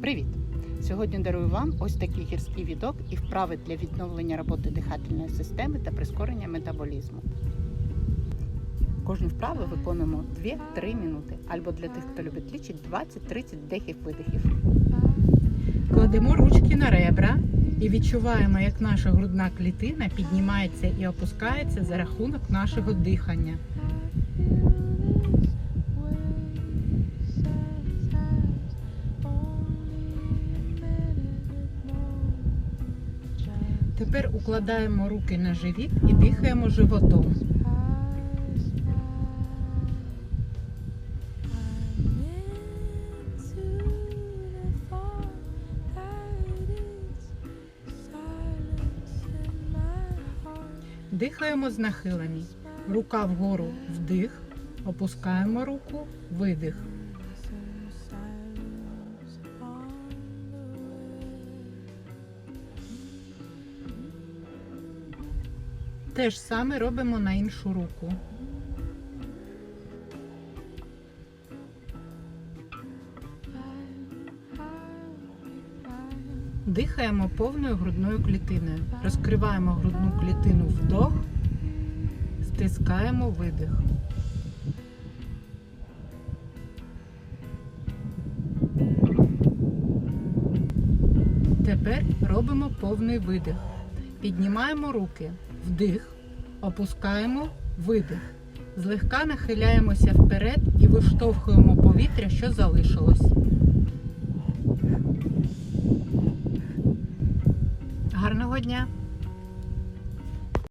Привіт! Сьогодні дарую вам ось такий гірський відок і вправи для відновлення роботи дихательної системи та прискорення метаболізму. Кожну вправу виконуємо 2-3 минути, або для тих, хто любить лічить 20-30 вдихів видихів. Кладемо ручки на ребра і відчуваємо, як наша грудна клітина піднімається і опускається за рахунок нашого дихання. Тепер укладаємо руки на живіт і дихаємо животом. Дихаємо з нахилами. Рука вгору вдих, опускаємо руку, видих. Те ж саме робимо на іншу руку. Дихаємо повною грудною клітиною. Розкриваємо грудну клітину вдох, стискаємо видих. Тепер робимо повний видих. Піднімаємо руки, вдих, опускаємо видих. Злегка нахиляємося вперед і виштовхуємо повітря, що залишилось. Гарного дня!